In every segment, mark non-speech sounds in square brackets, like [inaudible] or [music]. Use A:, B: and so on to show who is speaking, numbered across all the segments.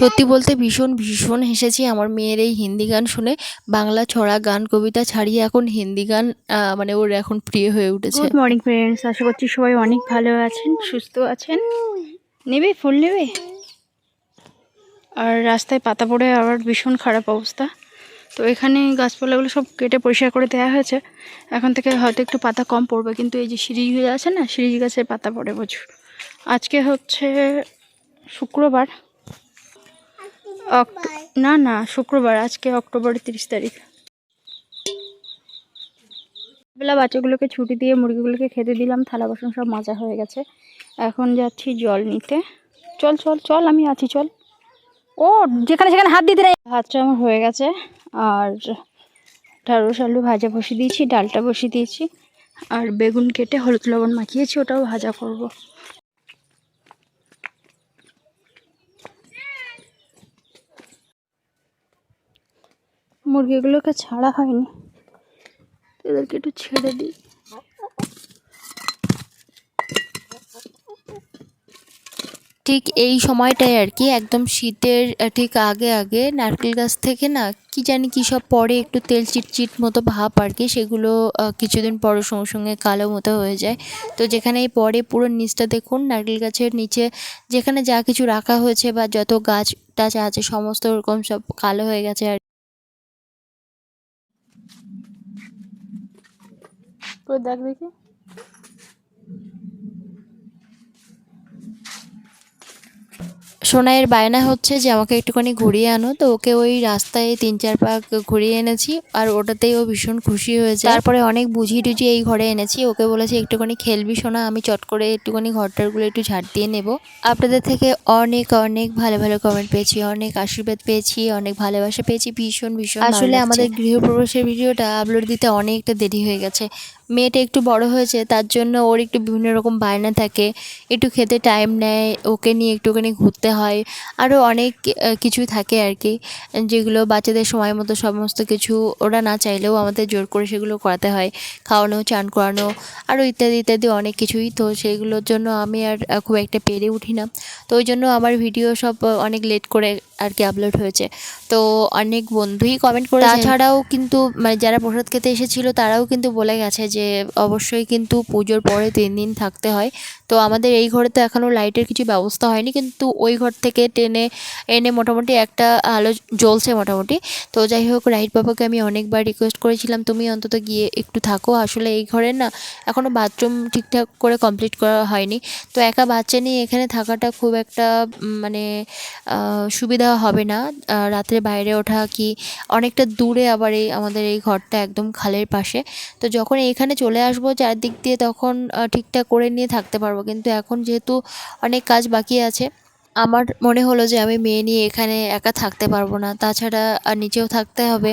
A: সত্যি বলতে ভীষণ ভীষণ হেসেছি। আমার মেয়ের এই হিন্দি গান শুনে বাংলা ছড়া গান, কবিতা ছাড়িয়ে এখন হিন্দি গান মানে ওর এখন প্রিয় হয়ে উঠেছে।
B: গুড মর্নিং ফ্রেন্ডস আশা করছি সবাই অনেক ভালো আছেন, সুস্থ আছেন। নেবে, ফুল নেবে? আর রাস্তায় পাতা পড়ে আবার ভীষণ খারাপ অবস্থা। তো এখানে গাছপালাগুলো সব কেটে পরিষ্কার করে দেওয়া হয়েছে। এখন থেকে হয়তো একটু পাতা কম পড়বে, কিন্তু এই যে সিঁড়ি হয়ে আছে না সিঁড়ি গাছের পাতা পড়ে প্রচুর। আজকে হচ্ছে শুক্রবার না না, শুক্রবার, আজকে অক্টোবর তিরিশ তারিখ। বেলা বাচ্চাগুলোকে ছুটি দিয়ে মুরগিগুলোকে খেতে দিলাম, থালা বাসন সব মাজা হয়ে গেছে। এখন যাচ্ছি জল নিতে। চল চল চল, আমি আছি, চল। ও, যেখানে, সেখানে হাত দিতে নেই। ভাতটা আমার হয়ে গেছে, আর ঢাড়স আলু ভাজা বসিয়ে দিয়েছি, ডালটা বসিয়ে দিয়েছি, আর বেগুন কেটে হলুদ লবণ মাখিয়েছি, ওটাও ভাজা করব। মুরগিগুলোকে ছাড়া হয়নি। এদেরকে একটু ছেড়ে দিই।
A: ঠিক এই সময়টায় আর কি, একদম শীতের ঠিক আগে আগে নারকেল গাছ থেকে না, কি জানি কি সব পরে একটু তেল চিটচিট মতো ভাব আর কি, সেগুলো কিছুদিন পর সঙ্গে সঙ্গে কালো মতো হয়ে যায়। তো যেখানেই পরে পুরো নিচটা দেখুন, নারকেল গাছের নিচে যেখানে যা কিছু রাখা হয়েছে বা যত গাছ টাছ আছে, সমস্ত ওরকম সব কালো হয়ে গেছে আর
B: কই দেখ দেখি।
A: সোনাইয়ের বায়না হচ্ছে যে আমাকে একটুখানি ঘুরিয়ে আনো। তো ওকে ওই রাস্তায় তিন চার পাক ঘুরিয়ে এনেছি আর ওটাতেই ও ভীষণ খুশি হয়েছে। তারপরে অনেক বুঝিয়ে টুঝিয়ে এই ঘরে এনেছি। ওকে বলেছি একটুখানি খেলবি সোনা আমি চট করে একটুখানি ঘরটারগুলো একটু ঝাড় দিয়ে নেব। আপনাদের থেকে অনেক অনেক ভালো ভালো কমেন্ট পেয়েছি অনেক আশীর্বাদ পেয়েছি অনেক ভালোবাসা পেয়েছি। ভীষণ ভীষণ আসলে আমাদের গৃহপ্রবেশের ভিডিওটা আপলোড দিতে অনেকটা দেরি হয়ে গেছে। মেয়েটা একটু বড় হয়েছে তার জন্য ওর একটু বিভিন্ন রকম বায়না থাকে। একটু খেতে টাইম নেয় ওকে নিয়ে একটুখানি ঘুরতে হয়। আরও অনেক আহ, কিছু থাকে আর কি যেগুলো বাচ্চাদের সময় মতো সমস্ত কিছু ওরা না চাইলেও আমাদের জোর করে সেগুলো করাতে হয়। খাওয়ানো চান করানো আরও ইত্যাদি ইত্যাদি অনেক কিছুই। তো সেগুলোর জন্য আমি আর খুব একটা পেরে উঠি না। তো ওই জন্য আমার ভিডিও সব অনেক লেট করে আর কি আপলোড হয়েছে। তো অনেক বন্ধুই কমেন্ট করে তাছাড়াও কিন্তু মানে যারা প্রসাদ খেতে এসেছিল তারাও কিন্তু বলে গেছে যে অবশ্যই কিন্তু পুজোর পরে তিন দিন থাকতে হয়। তো আমাদের এই ঘরে তো এখনও লাইটের কিছু ব্যবস্থা হয়নি কিন্তু ওই ঘর থেকে টেনে এনে মোটামুটি একটা আলো জ্বলছে মোটামুটি। তো যাই হোক রাইট বাবাকে আমি অনেকবার রিকোয়েস্ট করেছিলাম তুমি অন্তত গিয়ে একটু থাকো। আসলে এই ঘরের না এখনও বাথরুম ঠিকঠাক করে কমপ্লিট করা হয়নি। তো একা বাচ্চা নিয়ে এখানে থাকাটা খুব একটা মানে আহ, সুবিধা হবে না। রাত্রে বাইরে ওঠা কি অনেকটা দূরে আবার এই আমাদের এই ঘরটা একদম খালের পাশে। তো যখন এখানে চলে আসব চারদিক দিয়ে তখন ঠিকঠাক করে নিয়ে থাকতে পারব। কিন্তু এখন যেহেতু অনেক কাজ বাকি আছে, আমার মনে হলো যে আমি মেয়ে নিয়ে এখানে একা থাকতে পারব না। তাছাড়া নিচেও থাকতে হবে।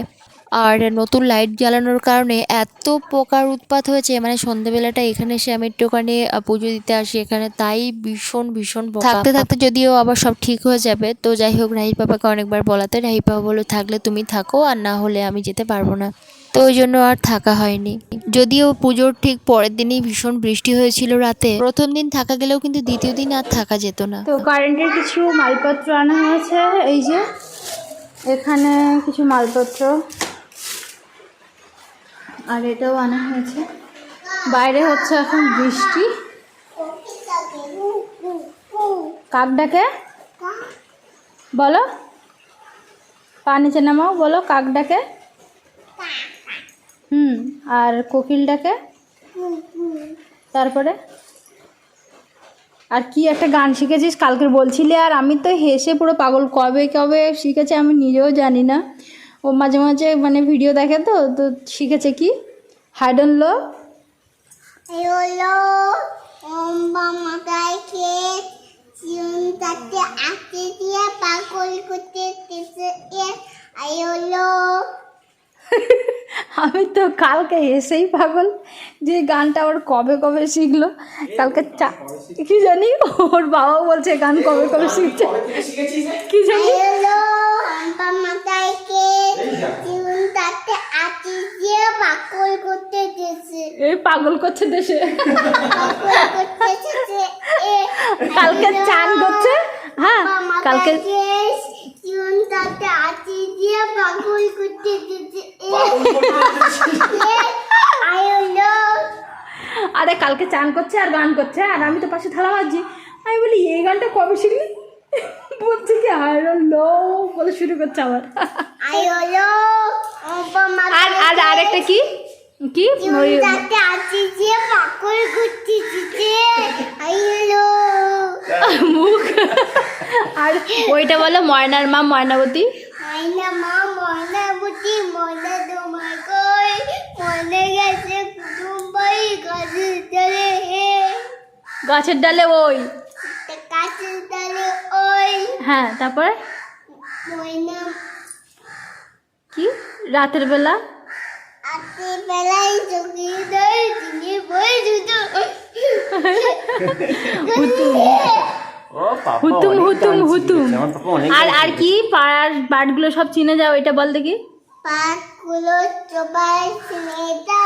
A: আর নতুন লাইট জ্বালানোর কারণে এত পোকার উৎপাত হয়েছে মানে সন্ধেবেলাটা এখানে এসে আমি একটুখানি পুজো দিতে আসি এখানে তাই ভীষণ ভীষণ থাকতে থাকতে যদিও আবার সব ঠিক হয়ে যাবে তো যাই হোক রাহির পাপাকে অনেকবার বলাতে রাহির পাপা বলল থাকলে তুমি থাকো আর না হলে আমি যেতে পারব না। তো ওই জন্য আর থাকা হয়নি। যদিও পুজোর ঠিক পরের দিনই ভীষণ বৃষ্টি হয়েছিল রাতে প্রথম দিন থাকা গেলেও কিন্তু দ্বিতীয় দিন আর থাকা যেত না।
B: তো কারেন্টের কিছু মালপত্র আনা হয়েছে এই যে এখানে কিছু মালপত্র। আর এটাও আনা হয়েছে। বাইরে হচ্ছে এখন বৃষ্টি। কাক ডাকে? বলো। পা নিচে নামাও, বলো, কাক ডাকে? হুম, আর কোকিল ডাকে? তারপরে? আর কি একটা গান শিখেছিস? কালকে বলছিলি আর আমি তো হেসে পুরো পাগল। কবে কবে শিখেছে আমি নিজেও জানি না। ও মাঝে মাঝে মানে ভিডিও দেখে তো তো শিখেছে কি? হাইডন লো।
C: হলো মামাকে চিন্তাতে আঁকে দিয়ে পাগল করতে আইলো [laughs]
B: আমি তো কালকে হেসেই পাগল যে গানটা ওর কবে কবে শিখলো। কালকে চা কি জানি ওর বাবা বলছে গান কবে কবে শিখছে। কি জানি
C: আইলো মামাকে চিন্তাতে আঁকে দিয়ে পাগল করতে
B: এই পাগল করছে দেশে। কালকে চান করছে? হ্যাঁ কালকে
C: পাগল করতে দিয়েছে
B: আরে কালকে চান করছে আর গান করছে, আর আমি তো পাশে থালা মারছি আমি বলি, এই গানটা কবে শিখলি? বলছে কি আর লো বলে শুরু করছে আবার আর আর আরেকটা কি? কি? মুখ। আর ওইটা বলো ময়নার মা ময়নাবতী।
C: মা ময়না বুঝি ময়না তোমার কই? মনে গেছে গাছের
B: ডালে ওই। হ্যাঁ তারপরে?
C: ময়না।
B: কি? রাতের বেলা?
C: বেলায় চোখে ধরে বই দুটো
B: হুতুম। হুতুম হুতুম আর আর কি পাড়ার বাটগুলো সব চিনে যাও এটা বল দেখি।
C: পাকগুলো সবাই সিনেটা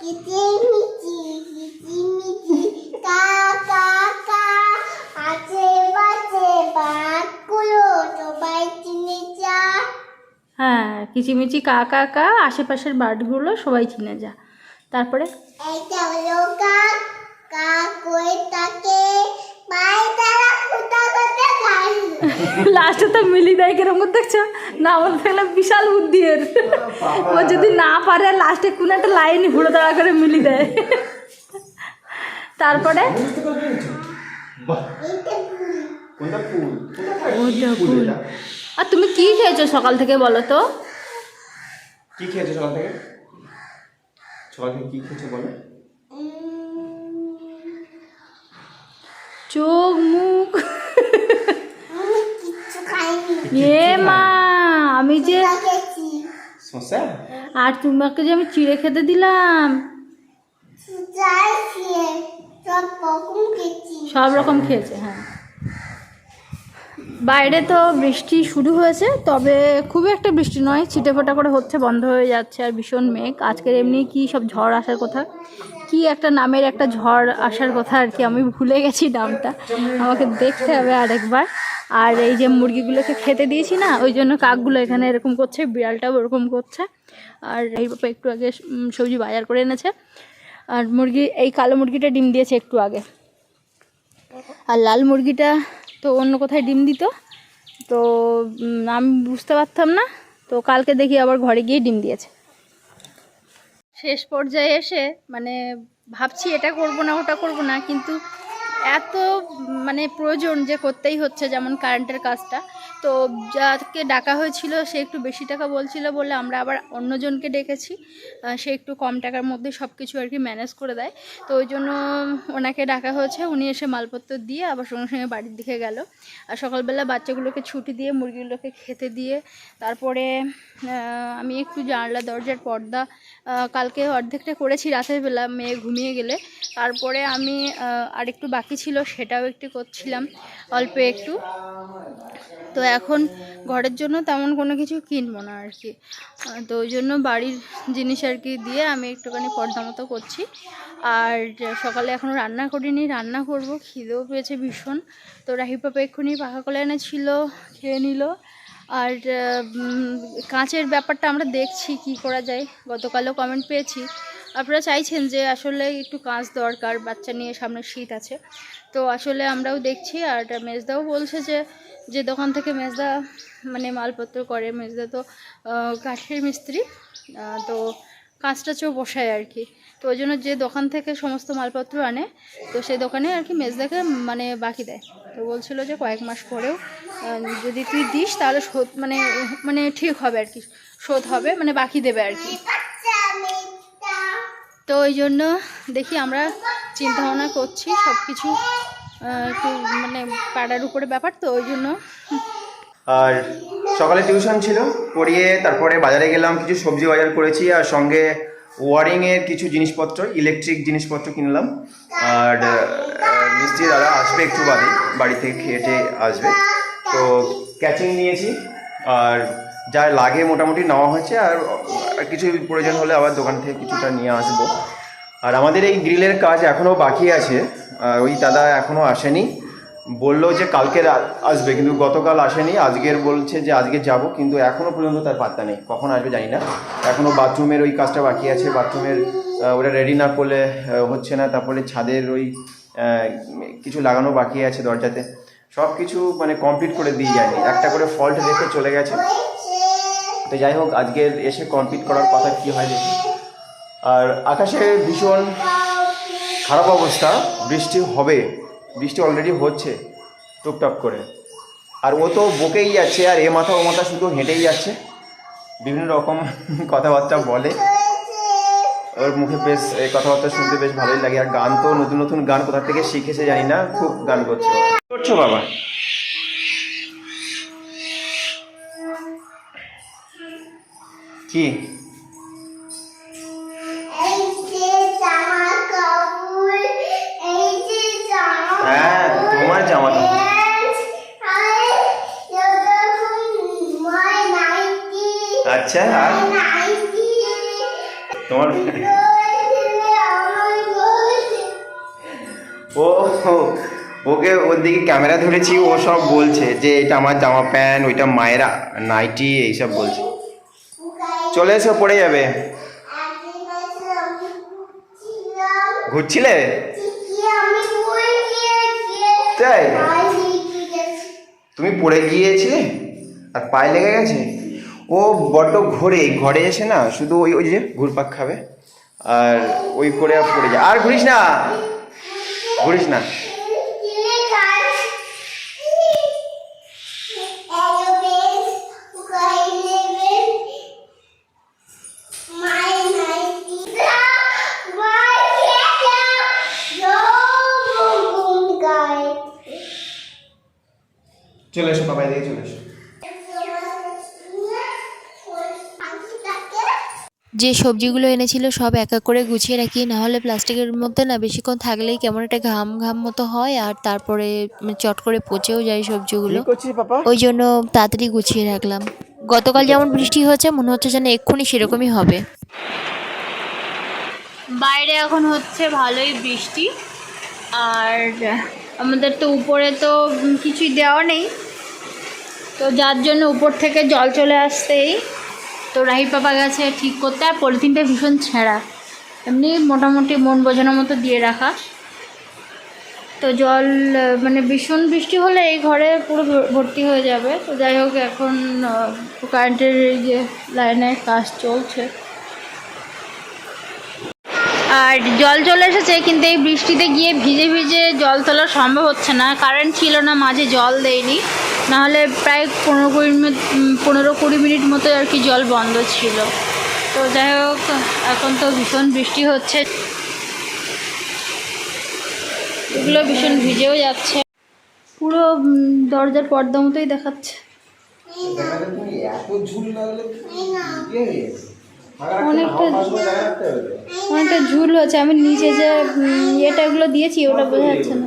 C: কিচিমিচি কিচিমিচি কা কা কা।
B: হ্যাঁ কিচিমিচি কা কা কা আশেপাশের বাটগুলো সবাই চিনে যা। তারপরে? লাস্টে তো মিলি দেয় কিরম করে দেখছ? না বলতে গেলে বিশাল বুদ্ধি এর। ও যদি না পারে লাস্টে কোন একটা লাইন হুড়ো দাঁড়া করে মিলি দেয়। তারপরে?
D: কোনটা ফুল?
B: ওটা ফুল। আর তুমি কি খেয়েছো সকাল থেকে বলো তো?
D: কি খেয়েছো সকাল থেকে? সকাল থেকে কি খেয়েছো বলো?
B: চোখ মুখ। এ মা আমি যে আর তোমাকে যে আমি চিড়ে খেতে দিলাম।
C: সব রকম খেয়েছি
B: হ্যাঁ। বাইরে তো বৃষ্টি শুরু হয়েছে তবে খুব একটা বৃষ্টি নয় ছিটে ফোটা করে হচ্ছে বন্ধ হয়ে যাচ্ছে আর ভীষণ মেঘ। আজকের এমনি কি সব ঝড় আসার কথা? কি একটা নামের একটা ঝড় আসার কথা আর কি আমি ভুলে গেছি নামটা। আমাকে দেখতে হবে আরেকবার। আর এই যে মুরগিগুলোকে খেতে দিয়েছি না ওই জন্য কাকগুলো এখানে এরকম করছে বিড়ালটাও ওরকম করছে। আর এই একটু আগে সবজি বাজার করে এনেছে। আর মুরগি, এই কালো মুরগিটা ডিম দিয়েছে একটু আগে। আর লাল মুরগিটা তো অন্য কোথায় ডিম দিত? তো আমি বুঝতে পারতাম না। তো কালকে দেখি আবার ঘরে গিয়ে ডিম দিয়েছে। শেষ পর্যায়ে এসে মানে ভাবছি এটা করব না, ওটা করব না, কিন্তু এত মানে প্রয়োজন যে করতেই হচ্ছে যেমন কারেন্টের কাজটা। তো যাকে ডাকা হয়েছিল সে একটু বেশি টাকা বলছিল বলে আমরা আবার অন্যজনকে ডেকেছি। সে একটু কম টাকার মধ্যে সব কিছু আর কি ম্যানেজ করে দেয়। তো ওই জন্য ওনাকে ডাকা হয়েছে। উনি এসে মালপত্র দিয়ে আবার সঙ্গে সঙ্গে বাড়ির দিকে গেল। আর সকালবেলা বাচ্চাগুলোকে ছুটি দিয়ে, মুরগিগুলোকে খেতে দিয়ে, তারপরে আমি একটু জানলা দরজার পর্দা কালকে অর্ধেকটা করেছি রাতের বেলা মেয়ে ঘুমিয়ে গেলে। তারপরে আমি আর একটু বাকি ছিল, সেটাও একটু করছিলাম, অল্প একটু। তো এখন ঘরের জন্য তেমন কোনো কিছু কিনবো না আর কি। তো ওই জন্য বাড়ির জিনিস আর কি দিয়ে আমি একটুখানি পর্দা মতো করছি। আর সকালে এখনও রান্না করিনি, রান্না করব, খিদেও পেয়েছে ভীষণ। তো রাহি পাপা এক্ষুনি পাখা কলা এনেছিল, খেয়ে নিল। আর কাঁচের ব্যাপারটা আমরা দেখছি কি করা যায়। গতকালও কমেন্ট পেয়েছি। আপনারা চাইছেন যে আসলে একটু কাঁচ দরকার, বাচ্চা নিয়ে সামনে শীত আছে। তো আসলে আমরাও দেখছি আর মেজদাও বলছে যে যে দোকান থেকে মেজদা মানে মালপত্র করে। মেজদা তো কাঠের মিস্ত্রি। তো কাঁচ টাচও বসায় আর কি। তো ওই জন্য যে দোকান থেকে সমস্ত মালপত্র আনে, তো সেই দোকানে আর কি মেজদাকে মানে বাকি দেয়। তো বলছিল যে কয়েক মাস পরেও যদি তুই দিস তাহলে শোধ মানে মানে ঠিক হবে আর কি, শোধ হবে মানে বাকি দেবে আর কি। তো ওই জন্য দেখি আমরা চিন্তা ভাবনা করছি সব কিছু একটু মানে পাড়ার উপরে ব্যাপার, তো ওই জন্য
D: আর সকালে টিউশন ছিল, পড়িয়ে তারপরে বাজারে গেলাম, কিছু সবজি বাজার করেছি, আর সঙ্গে ওয়ারিংয়ের কিছু জিনিসপত্র ইলেকট্রিক জিনিসপত্র কিনলাম। আর মিস্ত্রি দাদা আসবে একটু বাদে, বাড়ি থেকে খেটে আসবে। তো ক্যাচিং নিয়েছি, আর যা লাগে মোটামুটি নেওয়া হয়েছে, আর কিছু প্রয়োজন হলে আবার দোকান থেকে কিছুটা নিয়ে আসব। আর আমাদের এই গ্রিলের কাজ এখনও বাকি আছে ওই দাদা এখনও আসেনি। বলল যে কালকে আসবে, কিন্তু গতকাল আসেনি। আজকের বলছে যে আজকে যাব, কিন্তু এখনও পর্যন্ত তার পাত্তা নেই। কখন আসবে জানি না। এখনও বাথরুমের ওই কাজটা বাকি আছে। বাথরুমের ওটা রেডি না করলে হচ্ছে না। তারপরে ছাদের ওই কিছু লাগানো বাকি আছে দরজাতে। সব কিছু মানে কমপ্লিট করে দিয়ে যায়নি। একটা করে ফল্ট রেখে চলে গেছে। তো যাই হোক আজকের এসে কমপ্লিট করার কথা কি হয় দেখি। আর আকাশে ভীষণ খারাপ অবস্থা। বৃষ্টি হবে। বৃষ্টি অলরেডি হচ্ছে, টুকটাক করে। আর ও তো বকেই যাচ্ছে, আর এ মাথা ও মাথা শুধু হেঁটেই যাচ্ছে। বিভিন্ন রকম [laughs] কথাবার্তা বলে। ওর মুখে বেশ এই কথাবার্তা শুনতে বেশ ভালোই লাগে। আর গান তো নতুন নতুন গান কোথা থেকে শিখেছে জানি না, খুব গান করছে করছ বাবা? কি? আচ্ছা আর তোমার ও, ওকে ওর দিকে ক্যামেরা ধরেছি, ও সব বলছে যে এটা আমার জামা প্যান্ট, ওইটা মায়েরা, নাইটি, এইসব বলছে। চলে এসো, পড়ে যাবে। ঘুরছিলে? তাই? তুমি পড়ে গিয়েছিলে? আর পায়ে লেগে গেছে? ও বড্ড ঘোরে, ঘরে এসে না শুধু ওই ওই যে ঘুরপাক খাবে, আর ওই করে পড়ে যায়। আর ঘুরিস না! ঘুরিস না। চলে এসো বাবা এদিকে চলে এসো।
A: যে সবজিগুলো এনেছিল সব এক এক করে গুছিয়ে রাখি না হলে প্লাস্টিকের মধ্যে না বেশিক্ষণ থাকলেই কেমন একটা ঘাম ঘাম মতো হয় আর তারপরে চট করে পচেও যায় সবজিগুলো। ওই জন্য তাড়াতাড়ি গুছিয়ে রাখলাম। গতকাল যেমন বৃষ্টি হয়েছে মনে হচ্ছে যেন এক্ষুনি সেরকমই হবে।
B: বাইরে এখন হচ্ছে ভালোই বৃষ্টি। আর আমাদের তো উপরে তো কিছুই দেওয়া নেই। তো যার জন্য উপর থেকে জল চলে আসতেই তো রাহি পাপা গেছে ঠিক করতে, আর পলিথিনটা ভীষণ ছেঁড়া। এমনি মোটামুটি মন বোঝানোর মতো দিয়ে রাখা। তো জল মানে ভীষণ বৃষ্টি হলে এই ঘরে পুরো ভর্তি হয়ে যাবে। তো যাই হোক, এখন কারেন্টের এই যে লাইনের কাজ চলছে। আর জল চলে এসেছে, কিন্তু এই বৃষ্টিতে গিয়ে ভিজে ভিজে জল তোলা সম্ভব হচ্ছে না। কারেন্ট ছিল না, মাঝে জল দেয়নি। নাহলে প্রায় পনেরো কুড়ি মিনিট পনেরো কুড়ি মিনিট মতো আর কি জল বন্ধ ছিল। তো যাই হোক এখন তো ভীষণ বৃষ্টি হচ্ছে। এগুলো ভীষণ ভিজেও যাচ্ছে। পুরো দরজার পর্দা মতোই দেখাচ্ছে। অনেকটা অনেকটা ঝুল হচ্ছে। আমি নিচে যে উম, ইয়েটা এগুলো দিয়েছি ওটা বোঝা যাচ্ছে না।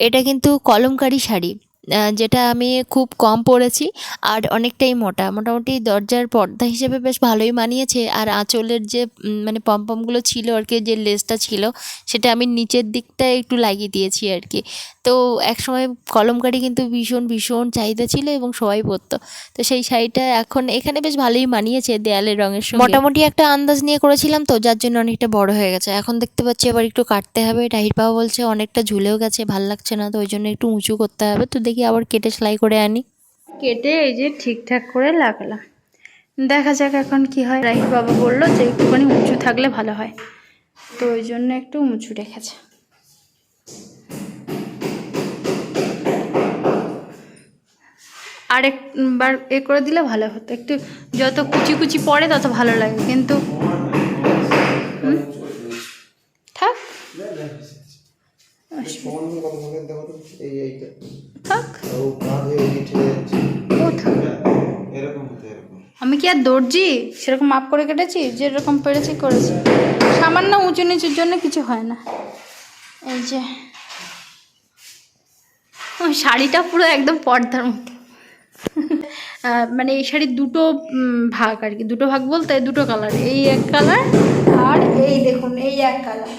A: এটা কিন্তু কলমকারী শাড়ি যেটা আমি খুব কম পরেছি আর অনেকটাই মোটা। মোটামুটি দরজার পর্দা হিসেবে বেশ ভালোই মানিয়েছে আর আঁচলের যে মানে পম্পমগুলো ছিল আর কি, যে লেসটা ছিল, সেটা আমি নিচের দিকটা একটু লাগিয়ে দিয়েছি আর কি। তো একসময় কলমকারি কিন্তু ভীষণ ভীষণ চাহিদা ছিল এবং সবাই পরতো। তো সেই শাড়িটা এখন এখানে বেশ ভালোই মানিয়েছে দেয়ালের রঙের সঙ্গে। মোটামুটি একটা আন্দাজ নিয়ে করেছিলাম তো যার জন্য অনেকটা বড় হয়ে গেছে। এখন দেখতে পাচ্ছি আবার একটু কাটতে হবে। ডাহির পাওয়া বলছে অনেকটা ঝুলেও গেছে ভালো লাগছে না তো ওই জন্য একটু উঁচু করতে হবে। তো দেখি আবার কেটে সেলাই করে আনি।
B: কেটে এই যে ঠিকঠাক করে লাগলাম। দেখা যাক এখন কি হয়। রাহির বাবা বলল যে একটুখানি উঁচু থাকলে ভালো হয়। তো ওই জন্য একটু উঁচু রেখেছে। আর একবার এ করে দিলে ভালো হতো। একটু যত কুচি কুচি পড়ে তত ভালো লাগে কিন্তু? থাক। আমি কি আর দর্জি? সেরকম মাপ করে কেটেছি? যেরকম পেরেছি করেছি। সামান্য উঁচু নিচুর জন্য কিছু হয় না। এই যে শাড়িটা পুরো একদম পর্দার মতো। মানে এই শাড়ির দুটো ভাগ আর কি, দুটো ভাগ বলতে দুটো কালার এই এক কালার আর এই দেখুন, এই এক কালার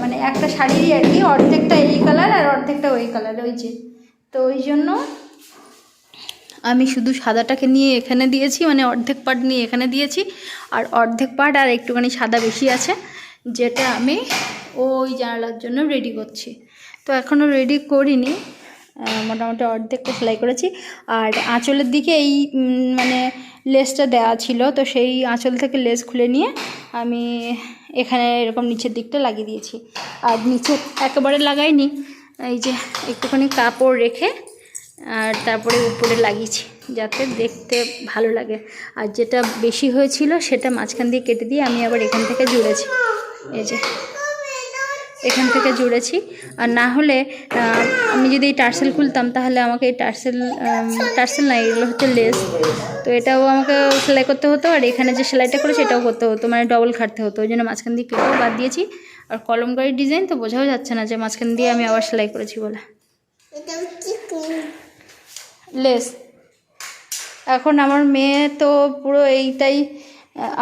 B: মানে একটা শাড়িরই আর কি, অর্ধেকটা এই কালার আর অর্ধেকটা ওই কালার ওই যে। তো ওই জন্য আমি শুধু সাদাটাকে নিয়ে এখানে দিয়েছি মানে অর্ধেক পাট নিয়ে এখানে দিয়েছি। আর অর্ধেক পাট আর একটুখানি সাদা বেশি আছে, যেটা আমি ওই জানালার জন্য রেডি করছি। তো এখনও রেডি করিনি। মোটামুটি অর্ধেকটা সেলাই করেছি। আর আঁচলের দিকে এই মানে লেসটা দেওয়া ছিল, তো সেই আঁচল থেকে লেস খুলে নিয়ে আমি এখানে এরকম নিচের দিকটা লাগিয়ে দিয়েছি। আর নিচে একেবারে লাগাইনি, এই যে একটুখানি কাপড় রেখে, আর তারপরে উপরে লাগিয়েছি, যাতে দেখতে ভালো লাগে। আর যেটা বেশি হয়েছিল, সেটা মাঝখান দিয়ে কেটে দিয়ে আমি আবার এখান থেকে জুড়েছি। এই যে এখান থেকে জুড়েছি। আর না হলে আমি যদি এই টার্সেল খুলতাম, তাহলে আমাকে এই টার্সেল টার্সেল না, এগুলো হচ্ছে লেস। তো এটাও আমাকে সেলাই করতে হতো, আর এখানে যে সেলাইটা করেছি, এটাও করতে হতো মানে ডবল খাটতে হতো। ওই জন্য মাঝখান দিয়ে কেটেও বাদ দিয়েছি। আর কলমকারির ডিজাইন তো বোঝাও যাচ্ছে না যে মাঝখান দিয়ে আমি আবার সেলাই করেছি বলে। লেস। এখন আমার মেয়ে তো পুরো এইটাই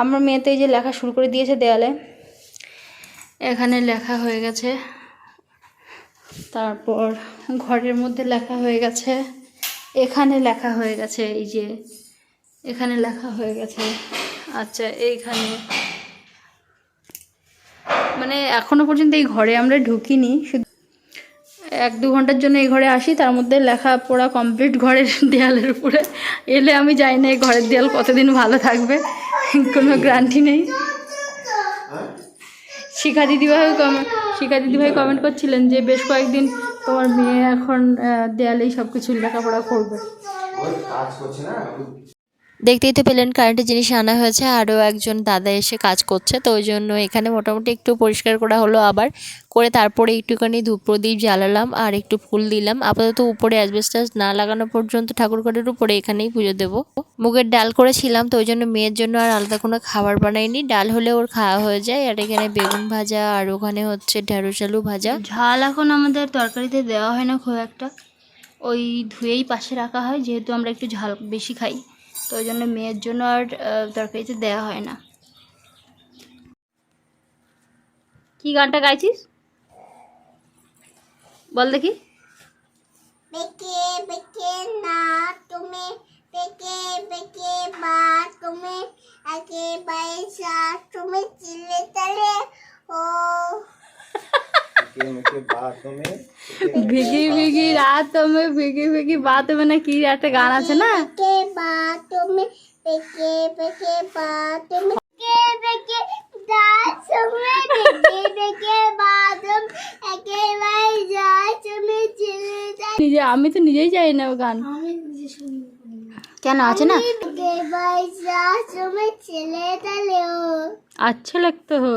B: আমার মেয়ে তো এই যে লেখা শুরু করে দিয়েছে দেয়ালে। এখানে লেখা হয়ে গেছে। তারপর ঘরের মধ্যে লেখা হয়ে গেছে। এখানে লেখা হয়ে গেছে এই যে, এখানে লেখা হয়ে গেছে। আচ্ছা এইখানে। মানে এখনও পর্যন্ত এই ঘরে আমরা ঢুকিনি, শুধু এক দু ঘণ্টার জন্য এই ঘরে আসি, তার মধ্যে লেখা পড়া কমপ্লিট ঘরের [laughs] দেয়ালের উপরে। এলে আমি যাই না, এই ঘরের দেয়াল কতদিন ভালো থাকবে? কোনো গ্যারান্টি নেই। শিখা দিদিভাই কমেন্ট শিখা দিদিভাই কমেন্ট করছিলেন যে, বেশ কয়েকদিন তোমার মেয়ে এখন দেয়ালেই সব কিছু লেখাপড়া করবে।
A: দেখতেই তো পেলেন কারেন্টের জিনিস আনা হয়েছে, আরও একজন দাদা এসে কাজ করছে, তো ওই জন্য এখানে মোটামুটি একটু পরিষ্কার করা হলো আবার। করে তারপরে একটুখানি ধূপ প্রদীপ জ্বালালাম আর একটু ফুল দিলাম। আপাতত উপরে অ্যাসবেস্টাস না লাগানো পর্যন্ত ঠাকুরঘরের উপরে এখানেই পুজো দেবো। মুগের ডাল করেছিলাম, তো ওই জন্য মেয়ের জন্য আর আলাদা কোনো খাবার বানাইনি। ডাল হলে ওর খাওয়া হয়ে যায়, আর এখানে বেগুন ভাজা আর ওখানে হচ্ছে ঢেঁড়স আলু ভাজা।
B: ঝাল এখন আমাদের তরকারিতে দেওয়া হয় না খুব একটা। ওই ধুয়েই পাশে রাখা হয়, যেহেতু আমরা একটু ঝাল বেশি খাই। তো ওই জন্য মেয়ের জন্য আর তরকারিতে দেওয়া হয় না। কি গানটা গাইছিস? বল দেখি।
C: বেকে বেকে না তুমি বেকে বেকে বা তুমি আগে বাইসা তুমি চিলে তালে ও। [laughs]
B: ভিগি ভিগি রাত মে ভিগি ভিগি বাত মে না কি একটা গান আছে না?
C: বেকে বা তুমি বেকে বেকে বা তুমি বেকে বেকে দা তুমি বেকে বেকে বা তুমি আগে বাইসা তুমি চিলে তালে
B: নিজে আমি তো নিজেই জানি না ও গান। কেন আছে না?
C: আগে বাইসা তুমি চিলে তালে ও
B: আচ্ছা লাগতো হো।